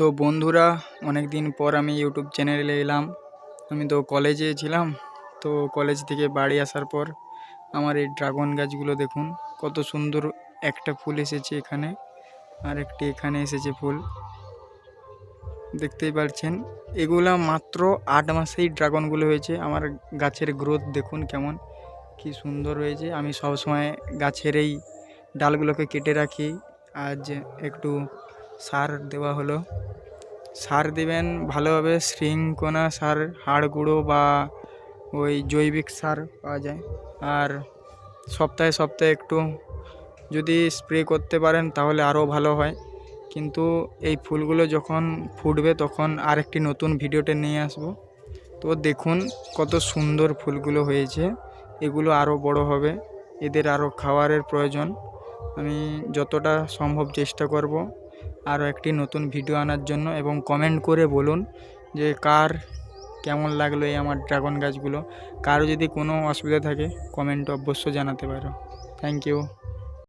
তো বন্ধুরা অনেক দিন পর আমি ইউটিউব চ্যানেলে এলাম। আমি তো কলেজে ছিলাম, তো কলেজ থেকে বাড়ি আসার পর আমার এই ড্রাগন গাছগুলো দেখুন, কত সুন্দর একটা ফুল এসেছে এখানে, আর একটি এখানে এসেছে ফুল। দেখতেই পারছেন এগুলা মাত্র আট মাসেই ড্রাগনগুলো হয়েছে। আমার গাছের গ্রোথ দেখুন কেমন, কি সুন্দর হয়েছে। আমি সবসময় গাছের এই ডালগুলোকে কেটে রাখি। আজ একটু সার দেওয়া হলো। সার দেবেন ভালোভাবে শৃঙ্খনা সার, হাড় গুঁড়ো বা ওই জৈবিক সার পাওয়া যায়। আর সপ্তাহে সপ্তাহে একটু যদি স্প্রে করতে পারেন তাহলে আরও ভালো হয়। কিন্তু এই ফুলগুলো যখন ফুটবে তখন আরেকটি নতুন ভিডিওতে নিয়ে আসব। তো দেখুন কত সুন্দর ফুলগুলো হয়েছে। এগুলো আরও বড় হবে। এদের আরও খাবারের প্রয়োজন। আমি যতটা সম্ভব চেষ্টা করব। আরও একটি নতুন ভিডিও আনার জন্য এবং কমেন্ট করে বলুন যে কার কেমন লাগল এই আমার ড্রাগন গাছগুলো। কারও যদি কোনো অসুবিধা থাকে কমেন্ট অবশ্য জানাতে পারো। Thank you